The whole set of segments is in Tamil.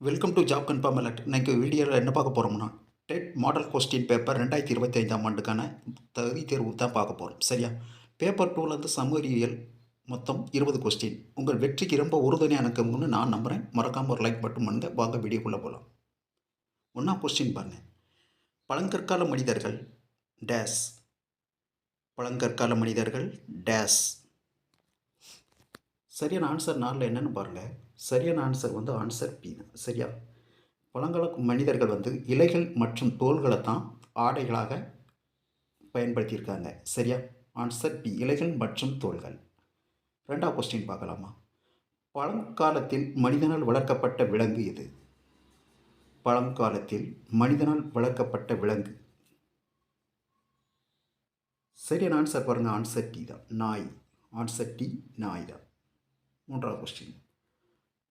Welcome to job confirm alert இன்றைக்கு வீடியோவில் என்ன பார்க்க போகிறோம்னா டெட் மாடல் கொஸ்டின் பேப்பர் ரெண்டாயிரத்தி இருபத்தி ஐந்தாம் ஆண்டுக்கான தகுதி தேர்வு தான் பார்க்க போகிறோம் சரியா? பேப்பர் டூலேருந்து சமூகவியல் மொத்தம் இருபது கொஸ்டின் உங்கள் வெற்றிக்கு ரொம்ப உறுதுணையாக இருக்கும்னு நான் நம்புகிறேன் மறக்காமல் ஒரு லைக் பட்டும் பண்ணுங்க வாங்க வீடியோக்குள்ளே போகலாம் ஒன்றா கொஸ்டின் பாருங்கள் பழங்கற்கால மனிதர்கள் டேஸ் பழங்கற்கால மனிதர்கள் டேஸ் சரியான ஆன்சர் நாளில் என்னென்னு பாருங்கள் சரியான ஆன்சர் வந்து ஆன்சர் பி தான். சரியா? பழங்கால மனிதர்கள் வந்து இலைகள் மற்றும் தோள்களை தான் ஆடைகளாக பயன்படுத்தியிருக்காங்க. சரியா? ஆன்சர் பி இலைகள் மற்றும் தோள்கள். ரெண்டாவது கொஸ்டின் பார்க்கலாமா? பழங்காலத்தில் மனிதனால் வளர்க்கப்பட்ட விலங்கு எது? பழங்காலத்தில் மனிதனால் வளர்க்கப்பட்ட விலங்கு. சரியான ஆன்சர் பாருங்கள் ஆன்சர் டி தான். நாய். ஆன்சர் டி நாய் தான். மூன்றாவது கொஸ்டின்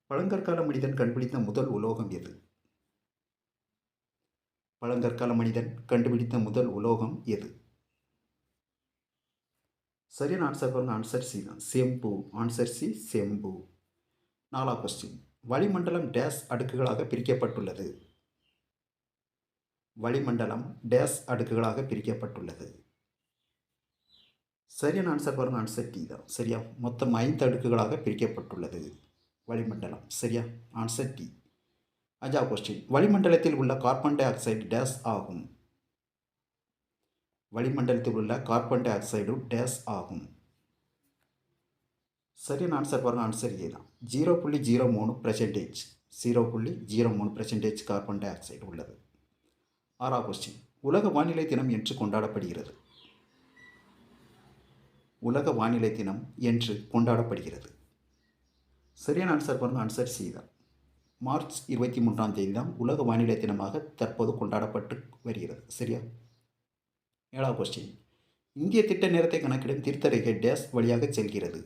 பழங்கற்கால மனிதன் கண்டுபிடித்த முதல் உலோகம் எது? பழங்கற்கால மனிதன் கண்டுபிடித்த முதல் உலோகம் எது? சரியான ஆன்சர் பாருங்க. ஆன்சர் சி தான். செம்பு. ஆன்சர் சி செம்பு. நாலா கொஸ்டின் வளிமண்டலம் டேஸ் அடுக்குகளாக பிரிக்கப்பட்டுள்ளது. வளிமண்டலம் டேஸ் அடுக்குகளாக பிரிக்கப்பட்டுள்ளது. சரியான ஆன்சர் பாருங்க. ஆன்சர் டி தான். சரியா? மொத்தம் ஐந்து அடுக்குகளாக பிரிக்கப்பட்டுள்ளது. வளிமண்டலம். சரியா? ஆன்சர் டி அஞ்சா கொஸ்டின் வளிமண்டலத்தில் உள்ள கார்பன் டை ஆக்சைடு டேஸ் ஆகும். வளிமண்டலத்தில் உள்ள கார்பன் டை ஆக்சைடு டேஸ் ஆகும். சரியான ஆன்சர் பாருங்க ஆன்சர் ஏ தான். ஜீரோ புள்ளி ஜீரோ மூணு பர்சன்டேஜ் ஜீரோ புள்ளி ஜீரோ மூணு பர்சன்டேஜ் கார்பன் டை ஆக்சைடு உள்ளது. ஆறா கொஸ்டின் உலக வானிலை தினம் என்று கொண்டாடப்படுகிறது. உலக வானிலை தினம் என்று கொண்டாடப்படுகிறது. சரியான ஆன்சர் பாருங்கள் ஆன்சர் சி தான். மார்ச் இருபத்தி மூன்றாம் தேதி தான் உலக வானிலை தினமாக தற்போது கொண்டாடப்பட்டு வருகிறது. சரியா? ஏழாவது கொஸ்டின் இந்திய திட்ட நேரத்தை கணக்கிடும் தீர்த்தரேகை டேஸ் வழியாக செல்கிறது.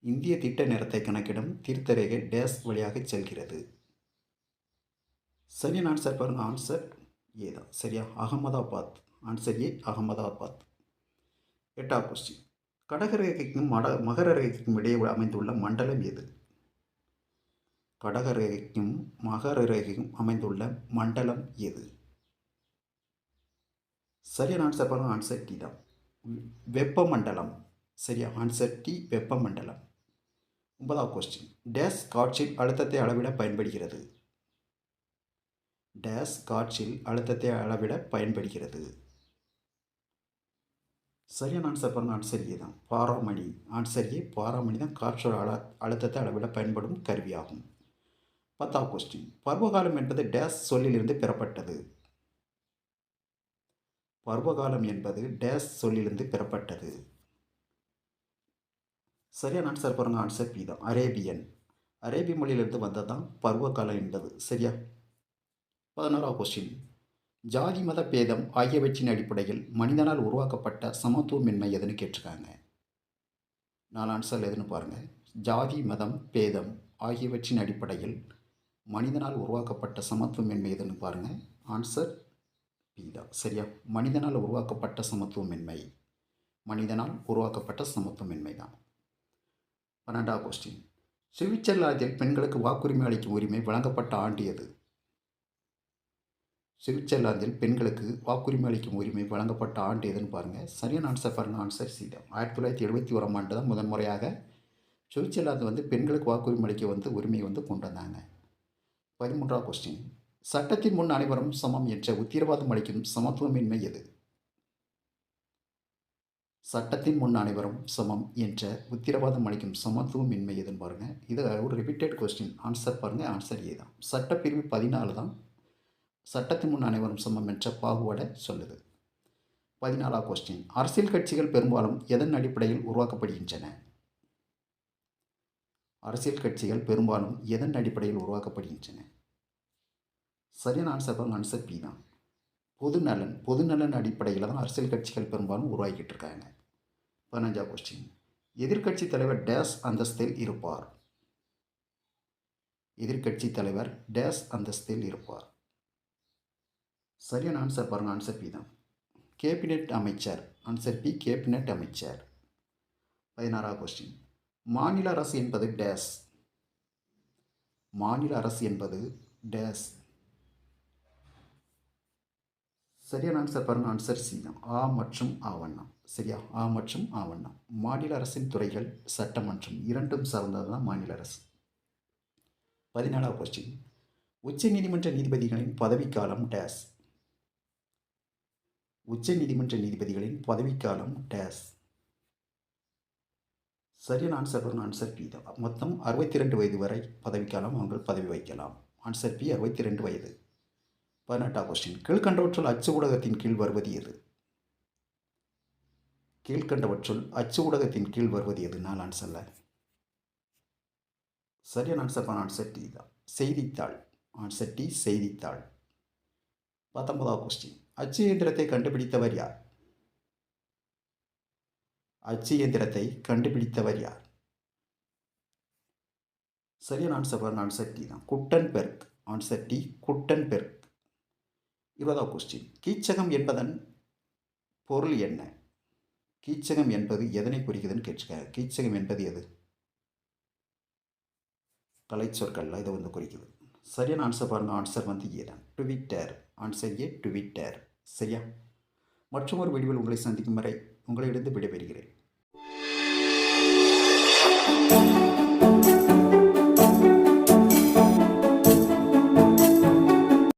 இந்திய திட்ட நேரத்தை கணக்கிடும் தீர்த்தரேகை டேஸ் வழியாக செல்கிறது. சரியான ஆன்சர் பாருங்கள் ஆன்சர் ஏ தான். சரியா? அகமதாபாத். Answer A Ahmedabad. எட்டாவது கொஸ்டின் கடகரேகைக்கும் மட மகர ரேகைக்கும் இடையே அமைந்துள்ள மண்டலம் எது? கடகரேகைக்கும் மகர ரேகைக்கும் அமைந்துள்ள மண்டலம் எது? சரியான ஆன்சர் பண்ண ஆன்சர் டி தான். வெப்பமண்டலம். சரியா? ஆன்சர் டி வெப்பமண்டலம். ஒன்பதாவது கொஸ்டின் டேஸ் காற்றில் அழுத்தத்தை அளவிட பயன்படுகிறது. டேஸ் காற்றில் அழுத்தத்தை அளவிட பயன்படுகிறது. சரியான ஆன்சர் பாருங்கள் ஆன்சர் ஏ தான். பாராமணி. ஆன்சர் ஏ பாராமணி தான் காற்றோட அழ அழுத்தத்தை அளவிட பயன்படும் கருவியாகும். பத்தாவது கொஸ்டின் பருவகாலம் என்பது டேஸ் சொல்லிலிருந்து பெறப்பட்டது. பருவகாலம் என்பது டேஸ் சொல்லிலிருந்து பெறப்பட்டது. சரியான ஆன்சர் பாருங்கள் ஆன்சர் பி தான். அரேபியன். அரேபிய மொழியிலிருந்து வந்தது தான் பருவகாலம் என்பது. சரியா? பதினோராவது கொஸ்டின் ஜாதி மத பேதம் ஆகியவற்றின் அடிப்படையில் மனிதனால் உருவாக்கப்பட்ட சமத்துவமின்மை எதுன்னு கேட்டிருக்காங்க. நான் ஆன்சர் எதுன்னு பாருங்கள் ஜாதி மதம் பேதம் ஆகியவற்றின் அடிப்படையில் மனிதனால் உருவாக்கப்பட்ட சமத்துவமின்மை எதுன்னு பாருங்கள் ஆன்சர் பி தான். சரியா? மனிதனால் உருவாக்கப்பட்ட சமத்துவமின்மை மனிதனால் உருவாக்கப்பட்ட சமத்துவமின்மை தான். பன்னெண்டாவது கொஸ்டின் சுவிட்சர்லாந்தில் பெண்களுக்கு வாக்குரிமை அளிக்கும் உரிமை வழங்கப்பட்ட ஆண்டு எது? சுவிட்சர்லாந்தில் பெண்களுக்கு வாக்குரிமை அளிக்கும் உரிமை வழங்கப்பட்ட ஆண்டு எதுன்னு பாருங்கள் சரியான ஆன்சர் பாருங்கள் ஆன்சர் சீதம் ஆயிரத்தி தொள்ளாயிரத்தி எழுபத்தி ஓராம் ஆண்டு தான் முதன்முறையாக சுவிட்சர்லாந்து வந்து பெண்களுக்கு வாக்குரிமை அளிக்க வந்து உரிமையை வந்து கொண்டு வந்தாங்க. பதிமூன்றாவது கொஸ்டின் சட்டத்தின் முன் அனைவரும் சமம் என்ற உத்திரவாதம் அளிக்கும் சமத்துவமின்மை எது? சட்டத்தின் முன் அனைவரும் சமம் என்ற உத்தரவாதம் அளிக்கும் சமத்துவமின்மை எதுன்னு பாருங்கள் இது ஒரு ரிப்பீட்டட் கொஸ்டின் ஆன்சர் பாருங்கள் ஆன்சர் ஏ தான். சட்டப்பிரிவு பதினாலு தான் சட்டத்தின் முன் அனைவரும் சமம் என்ற பாகுபாடை சொல்லுது. பதினாலா கொஸ்டின் அரசியல் கட்சிகள் பெரும்பாலும் எதன் அடிப்படையில் உருவாக்கப்படுகின்றன? அரசியல் கட்சிகள் பெரும்பாலும் எதன் அடிப்படையில் உருவாக்கப்படுகின்றன? சரியான ஆன்சர் பாருங்க ஆன்சர் பி தான். பொதுநலன் பொதுநலன் அடிப்படையில் தான் அரசியல் கட்சிகள் பெரும்பாலும் உருவாக்கிட்டு இருக்காங்க. பதினஞ்சா கொஸ்டின் எதிர்க்கட்சி தலைவர் டேஸ் அந்தஸ்தில் இருப்பார். எதிர்க்கட்சி தலைவர் டேஸ் அந்தஸ்தில் இருப்பார். சரியான ஆன்சர் பாருங்கள் ஆன்சர் பி தான். கேபினெட் அமைச்சர் ஆன்சர் பி கேபினெட் அமைச்சர். பதினாறாவது கொஸ்டின் மாநில அரசு என்பது டேஸ் மாநில அரசு என்பது டேஸ் சரியான ஆன்சர் பாருங்கள் ஆன்சர் சி தான். ஆ மற்றும் ஆவண்ணம் சரியா? ஆ மற்றும் ஆவண்ணம் மாநில அரசின் துறைகள் சட்டமன்றம் இரண்டும் சார்ந்தது தான் மாநில அரசு. பதினாலாவது கொஸ்டின் உச்ச நீதிமன்ற நீதிபதிகளின் பதவிக்காலம் டேஸ் உச்ச நீதிமன்ற நீதிபதிகளின் பதவிக்காலம் டேஸ். சரியான ஆன்சர் வரும் ஆன்சர் பி தான். மொத்தம் அறுபத்தி ரெண்டு வயது வரை பதவிக்காலம் அவங்கள் பதவி வைக்கலாம் ஆன்சர் பி அறுபத்தி ரெண்டு வயது. பதினெட்டாம் கொஸ்டின் கீழ்கண்டவற்றுள் அச்சு ஊடகத்தின் கீழ் வருவது எது? கீழ்கண்டவற்றுள் அச்சு ஊடகத்தின் கீழ் வருவது எது? நான் ஆன்சரில் சரியான ஆன்சர் பண்ண ஆன்சர் டி தான். செய்தித்தாள். ஆன்சர் டி செய்தித்தாள். பத்தொன்பதாம் கொஸ்டின் அச்சு இயந்திரத்தை கண்டுபிடித்தவர் யார்? அச்சு இயந்திரத்தை கண்டுபிடித்தவர் யார்? சரியான ஆன்சர் பாருங்க ஆன்சர் டி தான். குட்டன்பெர்க். Answer D Gutenberg. இருபதாவது கொஸ்டின் கீச்சகம் என்பதன் பொருள் என்ன? கீச்சகம் என்பது எதனை குறிக்குதுன்னு கேட்டுக்க கீச்சகம் என்பது எது? கலைச்சொற்கள் இதை வந்து குறிக்குது. சரியான ஆன்சர் பாருங்க ஆன்சர் வந்து ஏ தான். ட்விட்டர் ஆன்சர் ஏ ட்விட்டர் சரியா? மற்றும் ஒரு வீடியோவில் உங்களை சந்திக்கும் வரை உங்களிடந்து விடைபெறுகிறேன்.